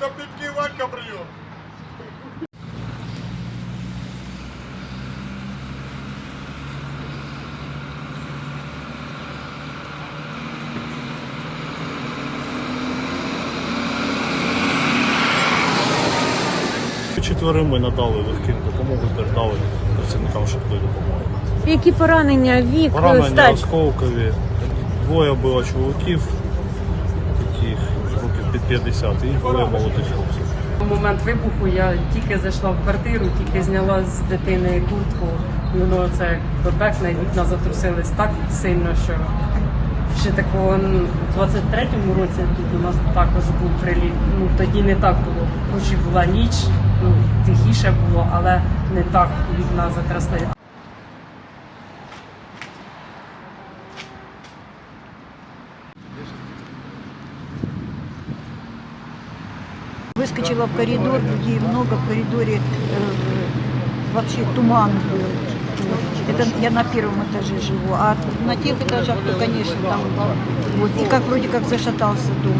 Ванька, прийом. Четверим ми надали легким допомогу, передали працівникам швидкої допомоги. Які поранення, вік, Поранення стать? осколкові. Двоє було чоловіків, таких 50, і двоє молодих хлопців. У момент вибуху я тільки зайшла в квартиру, тільки зняла з дитини куртку. Воно це бебекне, вікна затрусились так сильно, що ще такого ну, в 23-му році тут у нас також був приліт. Ну тоді не так було. Хоч і була ніч, ну тихіше було, але не так вікна затрясли. Выскочила в коридор, где много, в коридоре э, вообще туман был. Это я на первом этаже живу, а на тех этажах, то, конечно, там вот. И как вроде как зашатался дом.